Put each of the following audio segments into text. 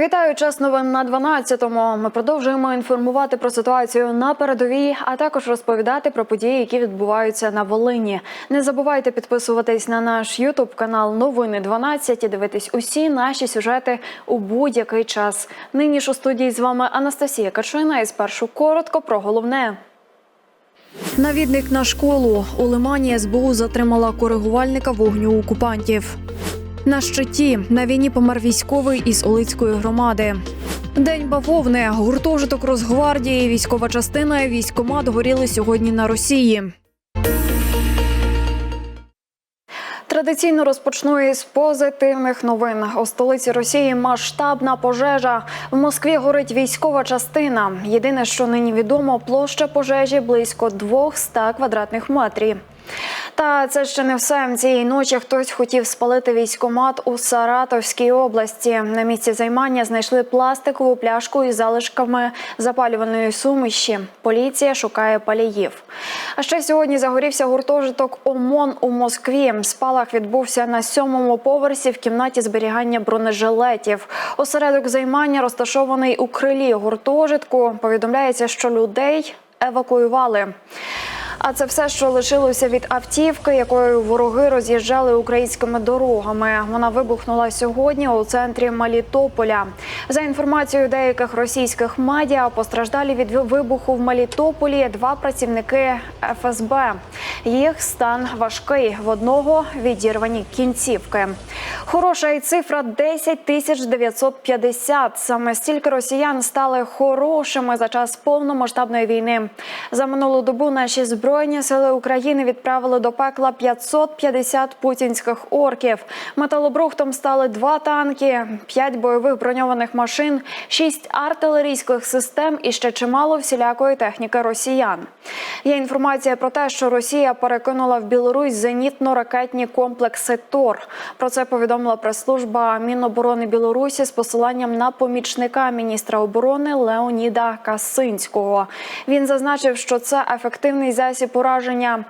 Вітаю час новин на 12-му. Ми продовжуємо інформувати про ситуацію на передовій, а також розповідати про події, які відбуваються на Волині. Не забувайте підписуватись на наш Ютуб канал Новини 12 і дивитись усі наші сюжети у будь-який час. Нині ж у студії з вами Анастасія Качина. І спершу коротко про головне. Навідник на школу у Лимані СБУ затримала коригувальника вогню окупантів. На щиті на війні помер військовий із Олицької громади. День бавовни, гуртожиток Росгвардії, військова частина і військкомат горіли сьогодні на Росії. Традиційно розпочну із позитивних новин. У столиці Росії масштабна пожежа. В Москві горить військова частина. Єдине, що нині відомо, площа пожежі близько 200 квадратних метрів. Та це ще не все. Цієї ночі хтось хотів спалити військомат у Саратовській області. На місці займання знайшли пластикову пляшку із залишками запалюваної суміші. Поліція шукає паліїв. А ще сьогодні загорівся гуртожиток ОМОН у Москві. Спалах відбувся на сьомому поверсі в кімнаті зберігання бронежилетів. Осередок займання розташований у крилі гуртожитку. Повідомляється, що людей евакуювали. А це все, що лишилося від автівки, якою вороги роз'їжджали українськими дорогами. Вона вибухнула сьогодні у центрі Малітополя. За інформацією деяких російських медіа, постраждалі від вибуху в Малітополі два працівники ФСБ. Їх стан важкий. В одного відірвані кінцівки. Хороша і цифра 10 тисяч 950. Саме стільки росіян стали хорошими за час повномасштабної війни. За минулу добу наші збройні сили України відправили до пекла 550 путінських орків. Металобрухтом стали два танки, п'ять бойових броньованих машин, шість артилерійських систем і ще чимало всілякої техніки росіян. Є інформація про те, що Росія перекинула в Білорусь зенітно-ракетні комплекси ТОР. Про це повідомила прес-служба Міноборони Білорусі з посиланням на помічника міністра оборони Леоніда Касинського. Він зазначив, що це ефективний засіб ураження.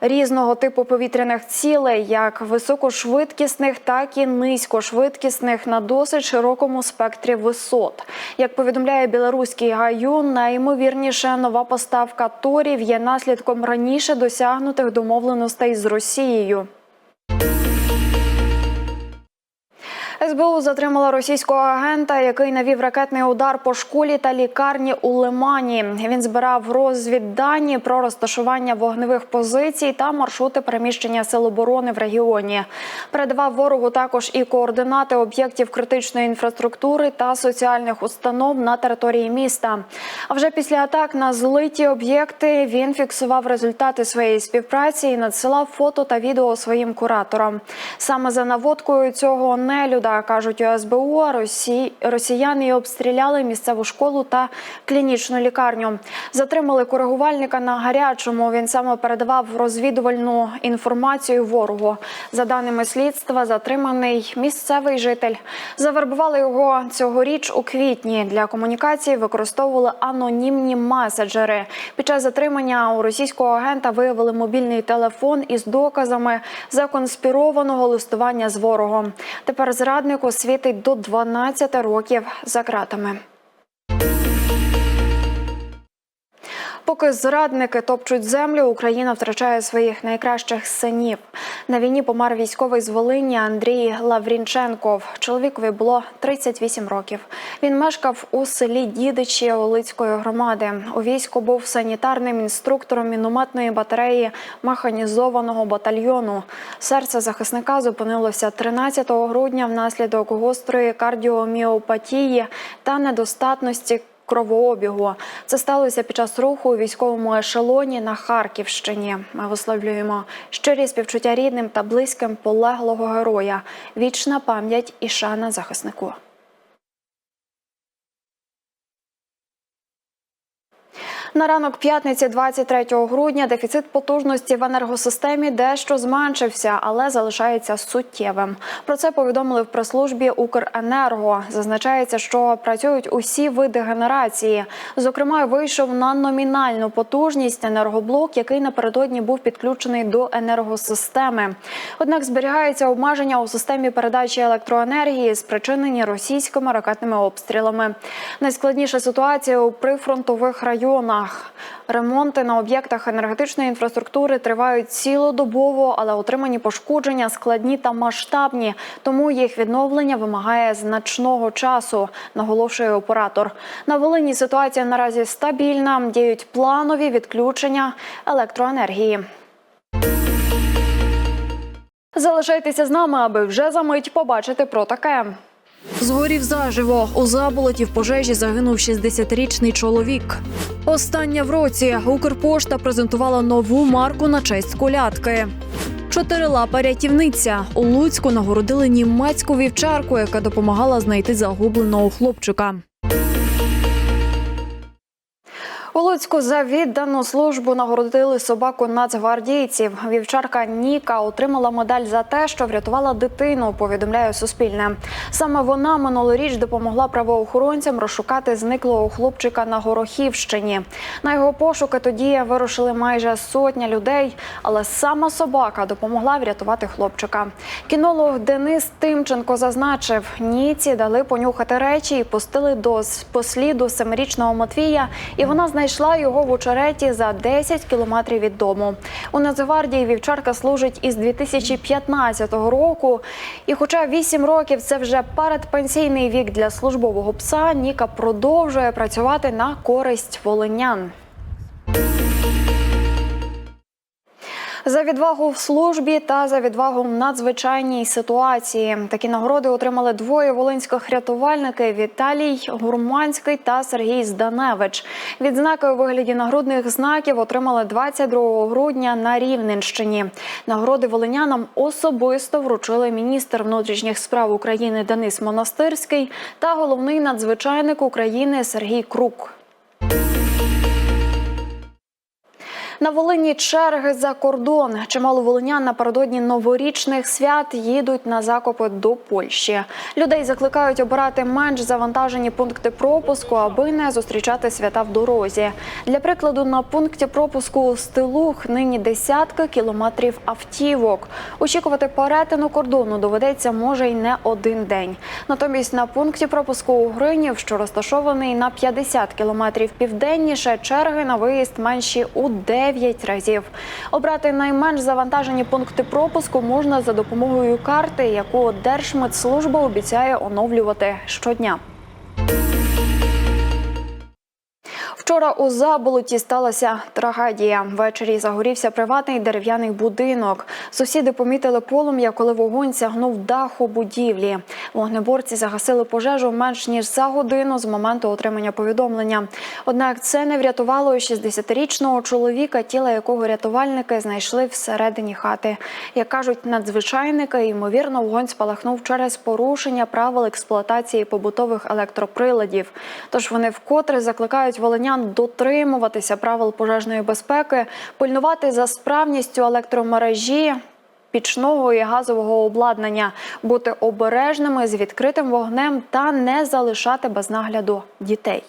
Різного типу повітряних цілей, як високошвидкісних, так і низькошвидкісних на досить широкому спектрі висот. Як повідомляє білоруський гаюн, найімовірніше нова поставка торів є наслідком раніше досягнутих домовленостей з Росією. СБУ затримала російського агента, який навів ракетний удар по школі та лікарні у Лимані. Він збирав розвіддані про розташування вогневих позицій та маршрути переміщення сил оборони в регіоні. Передавав ворогу також і координати об'єктів критичної інфраструктури та соціальних установ на території міста. А вже після атак на злиті об'єкти він фіксував результати своєї співпраці і надсилав фото та відео своїм кураторам. Саме за наводкою цього нелюда кажуть у СБУ, Росі... росіяни обстріляли місцеву школу та клінічну лікарню. Затримали коригувальника на гарячому. Він саме передавав розвідувальну інформацію ворогу. За даними слідства, затриманий місцевий житель. Завербували його цьогоріч у квітні. Для комунікації використовували анонімні меседжери. Під час затримання у російського агента виявили мобільний телефон із доказами законспірованого листування з ворогом. Тепер зраднику світить до 12 років за ґратами. Поки зрадники топчуть землю, Україна втрачає своїх найкращих синів. На війні помер військовий з Волині Андрій Лаврінченков. Чоловікові було 38 років. Він мешкав у селі Дідичі Олицької громади. У війську був санітарним інструктором мінометної батареї механізованого батальйону. Серце захисника зупинилося 13 грудня внаслідок гострої кардіоміопатії та недостатності кровообігу. Це сталося під час руху у військовому ешелоні на Харківщині. Ми висловлюємо щирі співчуття рідним та близьким полеглого героя. Вічна пам'ять і шана захиснику. На ранок п'ятниці, 23 грудня, дефіцит потужності в енергосистемі дещо зменшився, але залишається суттєвим. Про це повідомили в прес-службі Укренерго. Зазначається, що працюють усі види генерації. Зокрема, вийшов на номінальну потужність енергоблок, який напередодні був підключений до енергосистеми. Однак зберігається обмеження у системі передачі електроенергії, спричинені російськими ракетними обстрілами. Найскладніша ситуація у прифронтових районах. Ремонти на об'єктах енергетичної інфраструктури тривають цілодобово, але отримані пошкодження складні та масштабні, тому їх відновлення вимагає значного часу, наголошує оператор. На Волині ситуація наразі стабільна. Діють планові відключення електроенергії. Залишайтеся з нами, аби вже за мить побачити про таке. Згорів заживо. У заболоті в пожежі загинув 60-річний чоловік. Остання в році Укрпошта презентувала нову марку на честь колядки. Чотирилапа рятівниця у Луцьку нагородили німецьку вівчарку, яка допомагала знайти загубленого хлопчика. Луцьку за віддану службу нагородили собаку нацгвардійців. Вівчарка Ніка отримала медаль за те, що врятувала дитину. Повідомляє Суспільне. Саме вона минулоріч допомогла правоохоронцям розшукати зниклого хлопчика на Горохівщині. На його пошуки тоді вирушили майже сотня людей, але сама собака допомогла врятувати хлопчика. Кінолог Денис Тимченко зазначив, Ніці дали понюхати речі і пустили до по сліду семирічного Матвія, і вона знайшла його в очереті за 10 кілометрів від дому. У Нацгвардії вівчарка служить із 2015 року. І, хоча 8 років це вже передпенсійний вік для службового пса, Ніка продовжує працювати на користь волинян. За відвагу в службі та за відвагу в надзвичайній ситуації. Такі нагороди отримали двоє волинських рятувальників Віталій Гурманський та Сергій Зданевич. Відзнаки у вигляді нагрудних знаків отримали 22 грудня на Рівненщині. Нагороди волинянам особисто вручили міністр внутрішніх справ України Денис Монастирський та головний надзвичайник України Сергій Крук. На Волині черги за кордон. Чимало волинян напередодні новорічних свят їдуть на закупи до Польщі. Людей закликають обирати менш завантажені пункти пропуску, аби не зустрічати свята в дорозі. Для прикладу, на пункті пропуску Стилух нині десятки кілометрів автівок. Очікувати перетину кордону доведеться може й не один день. Натомість на пункті пропуску у Гринів, що розташований на 50 кілометрів південніше, черги на виїзд менші у 9 разів. Обрати найменш завантажені пункти пропуску можна за допомогою карти, яку Держмитслужба обіцяє оновлювати щодня. Вчора у заболоті сталася трагедія. Ввечері загорівся приватний дерев'яний будинок. Сусіди помітили полум'я, коли вогонь сягнув даху будівлі. Вогнеборці загасили пожежу менш ніж за годину з моменту отримання повідомлення. Однак це не врятувало 60-річного чоловіка, тіла якого рятувальники знайшли всередині хати. Як кажуть надзвичайники, ймовірно, вогонь спалахнув через порушення правил експлуатації побутових електроприладів. Тож вони вкотре закликають волинян дотримуватися правил пожежної безпеки, пильнувати за справністю електромережі. Пічного і газового обладнання, бути обережними з відкритим вогнем та не залишати без нагляду дітей.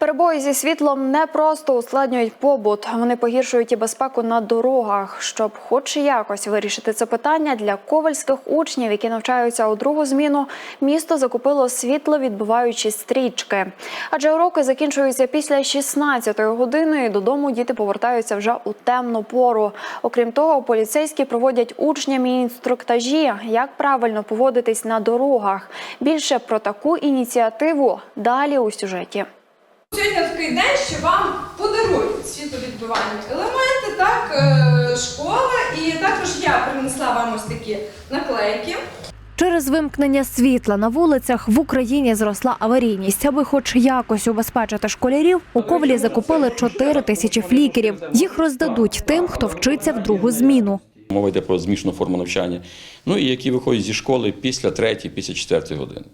Перебої зі світлом не просто ускладнюють побут, вони погіршують і безпеку на дорогах. Щоб хоч якось вирішити це питання для ковальських учнів, які навчаються у другу зміну, місто закупило світловідбиваючі стрічки. Адже уроки закінчуються після 16-ї години. і Додому діти повертаються вже у темну пору. Окрім того, поліцейські проводять учням і інструктажі, як правильно поводитись на дорогах. Більше про таку ініціативу далі у сюжеті. Сьогодні такий день, що вам подарують світловідбивальні елементи, так, е, школа, і також я принесла вам ось такі наклейки. Через вимкнення світла на вулицях в Україні зросла аварійність. Аби хоч якось убезпечити школярів, у ковлі закупили 4 тисячі флікерів. Їх роздадуть тим, хто вчиться в другу зміну. Мова йде про змішану форму навчання. Ну і які виходять зі школи після 3, після 4 години.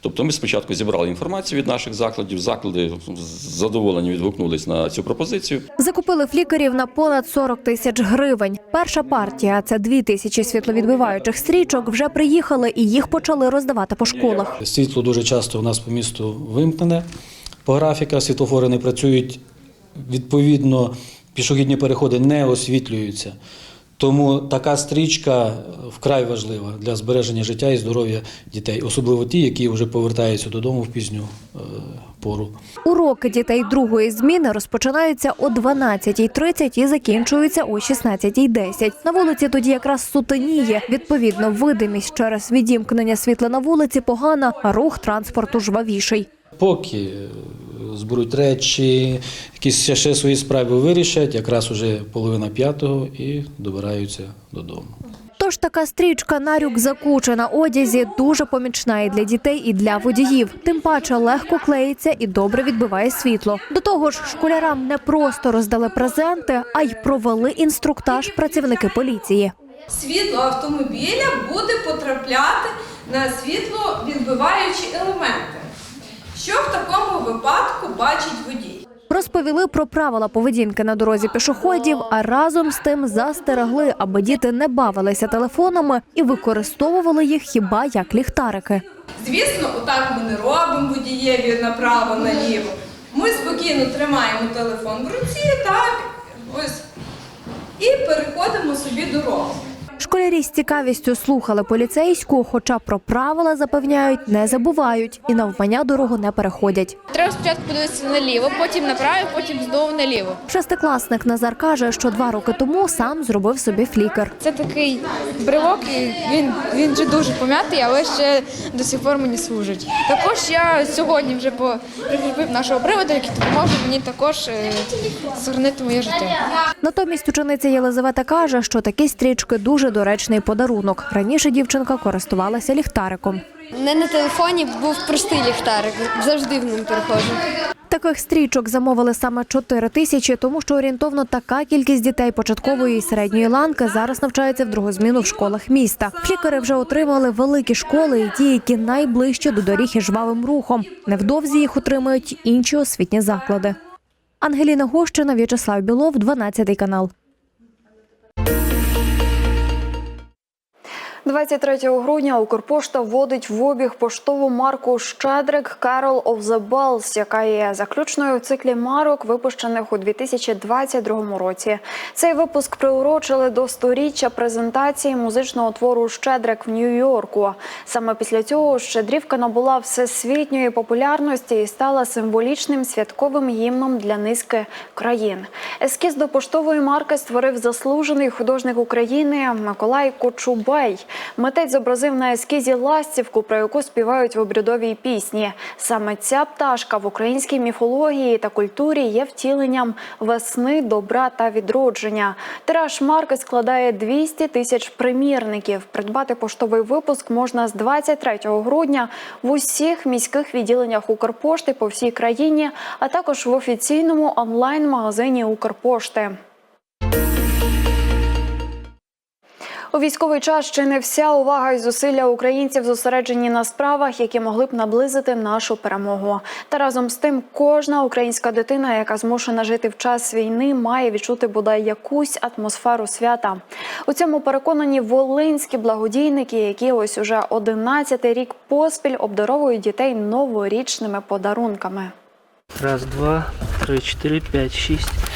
Тобто ми спочатку зібрали інформацію від наших закладів, заклади з задоволенням відгукнулись на цю пропозицію. Закупили флікерів на понад 40 тисяч гривень. Перша партія це дві тисячі світловідбиваючих стрічок. Вже приїхали і їх почали роздавати по школах. Світло дуже часто у нас по місту вимкнене по графіках, світлофори не працюють, відповідно, пішохідні переходи не освітлюються. Тому така стрічка вкрай важлива для збереження життя і здоров'я дітей, особливо ті, які вже повертаються додому в пізню е, пору. Уроки дітей другої зміни розпочинаються о 12.30 і закінчуються о 16.10. На вулиці тоді якраз сутеніє. Відповідно, видимість через відімкнення світла на вулиці погана, а рух транспорту жвавіший. Поки зберуть речі, якісь ще, ще свої справи вирішать, якраз уже половина п'ятого і добираються додому. Тож така стрічка на рюкзаку чи на одязі дуже помічна і для дітей, і для водіїв. Тим паче легко клеїться і добре відбиває світло. До того ж, школярам не просто роздали презенти, а й провели інструктаж працівники поліції. Світло автомобіля буде потрапляти на світло відбиваючі елементи. Що в такому випадку бачить водій? Розповіли про правила поведінки на дорозі пішоходів, а разом з тим застерегли, аби діти не бавилися телефонами і використовували їх хіба як ліхтарики. Звісно, отак ми не робимо водієві направо-наліво. Ми спокійно тримаємо телефон в руці, так, ось, і переходимо собі дорогу. Школярі з цікавістю слухали поліцейську, хоча про правила запевняють, не забувають і навмання дорогу не переходять. Треба спочатку подивитися наліво, потім направо, потім знову наліво. Шестикласник Назар каже, що два роки тому сам зробив собі флікер. Це такий бривок, і він, він вже дуже пом'ятий, але ще до сих пор мені служить. Також я сьогодні вже прикріпив нашого приводу, який допоможе мені також е, зберегти моє життя. Натомість учениця Єлизавета каже, що такі стрічки дуже доречний подарунок. Раніше дівчинка користувалася ліхтариком. Не на телефоні був простий ліхтарик, завжди в ним переходжу. Таких стрічок замовили саме 4 тисячі, тому що орієнтовно така кількість дітей початкової і середньої ланки зараз навчаються в другу зміну в школах міста. Флікери вже отримали великі школи і ті, які найближче до доріг і жвавим рухом. Невдовзі їх отримають інші освітні заклади. Ангеліна Гощина, В'ячеслав Білов, 12 канал. 23 грудня Укрпошта вводить в обіг поштову марку Щедрик Carol of the Bells, яка є заключною в циклі марок, випущених у 2022 році. Цей випуск приурочили до сторіччя презентації музичного твору Щедрик в Нью-Йорку. Саме після цього щедрівка набула всесвітньої популярності і стала символічним святковим гімном для низки країн. Ескіз до поштової марки створив заслужений художник України Миколай Кочубей. Митець зобразив на ескізі ластівку, про яку співають в обрядовій пісні. Саме ця пташка в українській міфології та культурі є втіленням весни, добра та відродження. Тираж марки складає 200 тисяч примірників. Придбати поштовий випуск можна з 23 грудня в усіх міських відділеннях Укрпошти по всій країні, а також в офіційному онлайн-магазині Укрпошти. У військовий час ще не вся увага і зусилля українців зосереджені на справах, які могли б наблизити нашу перемогу. Та разом з тим, кожна українська дитина, яка змушена жити в час війни, має відчути бодай якусь атмосферу свята. У цьому переконані волинські благодійники, які ось уже 11 рік поспіль обдаровують дітей новорічними подарунками. Раз, два, три, чотири, п'ять, шість.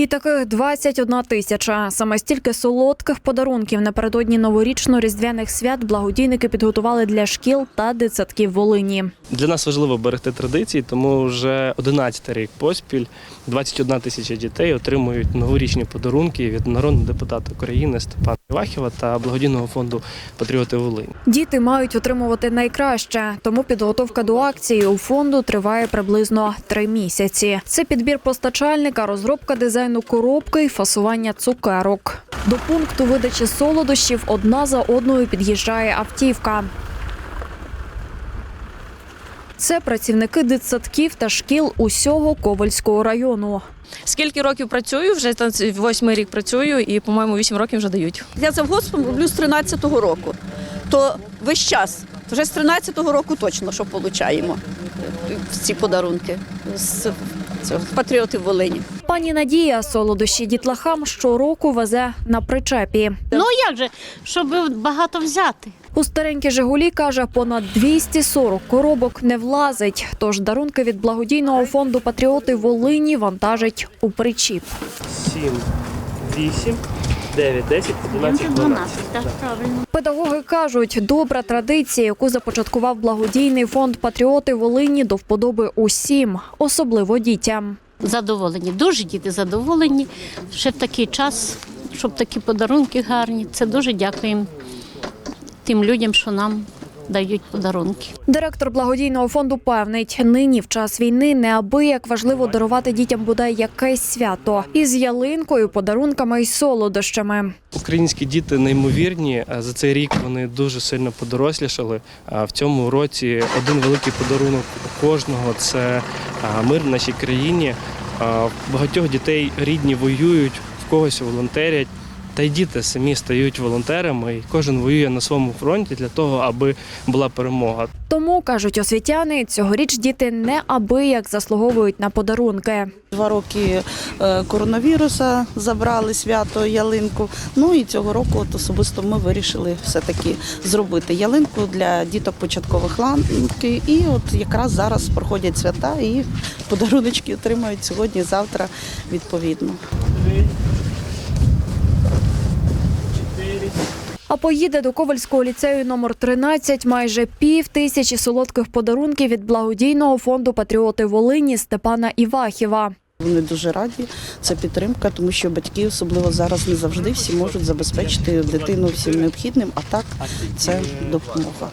І таких 21 тисяча. Саме стільки солодких подарунків напередодні новорічно-різдвяних свят благодійники підготували для шкіл та дитсадків Волині. Для нас важливо берегти традиції, тому вже 11 рік поспіль 21 тисяча дітей отримують новорічні подарунки від народного депутата України Степана Івахіва та благодійного фонду Патріоти Волинь. Діти мають отримувати найкраще, тому підготовка до акції у фонду триває приблизно три місяці. Це підбір постачальника, розробка дизайну коробки і фасування цукерок. До пункту видачі солодощів одна за одною під'їжджає автівка. Це працівники дитсадків та шкіл усього Ковальського району. Скільки років працюю, вже там восьмий рік працюю, і, по-моєму, вісім років вже дають. Я завгоспом роблю з 13-го року. То весь час Вже з 13-го року точно що отримуємо ці подарунки з патріоти в Волині. Пані Надія солодощі дітлахам щороку везе на причепі. Ну як же, щоб багато взяти? У старенькі Жигулі каже, понад 240 коробок не влазить. Тож дарунки від благодійного фонду Патріоти Волині вантажить у причіп. 7, 8, 9, 10, 11, 12. так правильно. Педагоги кажуть, добра традиція, яку започаткував благодійний фонд Патріоти Волині, до вподоби усім, особливо дітям. Задоволені, дуже діти задоволені. Ще в такий час, щоб такі подарунки гарні. Це дуже дякуємо тим людям, що нам дають подарунки. Директор благодійного фонду певнить, нині в час війни неабияк важливо дарувати дітям бодай якесь свято із ялинкою, подарунками й солодощами. Українські діти неймовірні. За цей рік вони дуже сильно подорослішали. А В цьому році один великий подарунок у кожного це мир в нашій країні. Багатьох дітей рідні воюють, в когось волонтерять. Та й діти самі стають волонтерами, і кожен воює на своєму фронті для того, аби була перемога. Тому кажуть освітяни, цьогоріч діти неабияк заслуговують на подарунки. Два роки е, коронавіруса забрали свято ялинку. Ну і цього року от особисто ми вирішили все-таки зробити ялинку для діток початкових ланки. І от якраз зараз проходять свята і подаруночки отримають сьогодні, завтра відповідно. А поїде до Ковальського ліцею номер 13 майже пів тисячі солодких подарунків від благодійного фонду Патріоти Волині Степана Івахіва. Вони дуже раді. Це підтримка, тому що батьки, особливо зараз, не завжди всі можуть забезпечити дитину всім необхідним, а так це допомога.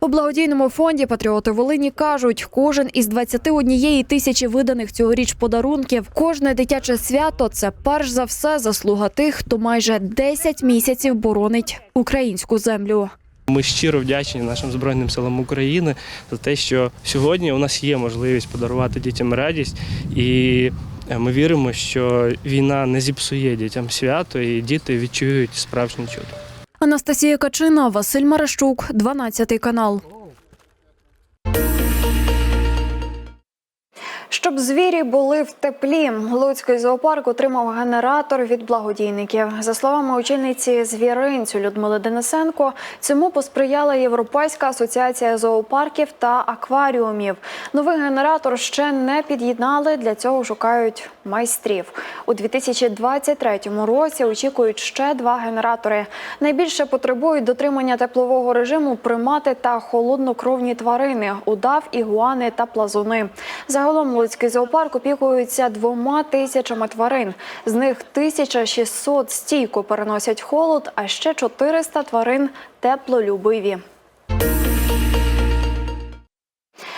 У благодійному фонді Патріоти Волині кажуть, кожен із 21 тисячі виданих цьогоріч подарунків, кожне дитяче свято це перш за все заслуга тих, хто майже 10 місяців боронить українську землю. Ми щиро вдячні нашим Збройним силам України за те, що сьогодні у нас є можливість подарувати дітям радість, і е, ми віримо, що війна не зіпсує дітям свято, і діти відчують справжнє чудо. Анастасія Качина, Василь Марещук, 12 канал. Щоб звірі були в теплі, Луцький зоопарк отримав генератор від благодійників. За словами очільниці звіринцю Людмили Денисенко, цьому посприяла Європейська асоціація зоопарків та акваріумів. Новий генератор ще не під'єднали. Для цього шукають майстрів. У 2023 році очікують ще два генератори. Найбільше потребують дотримання теплового режиму примати та холоднокровні тварини удав, ігуани та плазуни. Загалом Луцький зоопарк опікується двома тисячами тварин. З них 1600 стійко переносять холод, а ще 400 тварин теплолюбиві.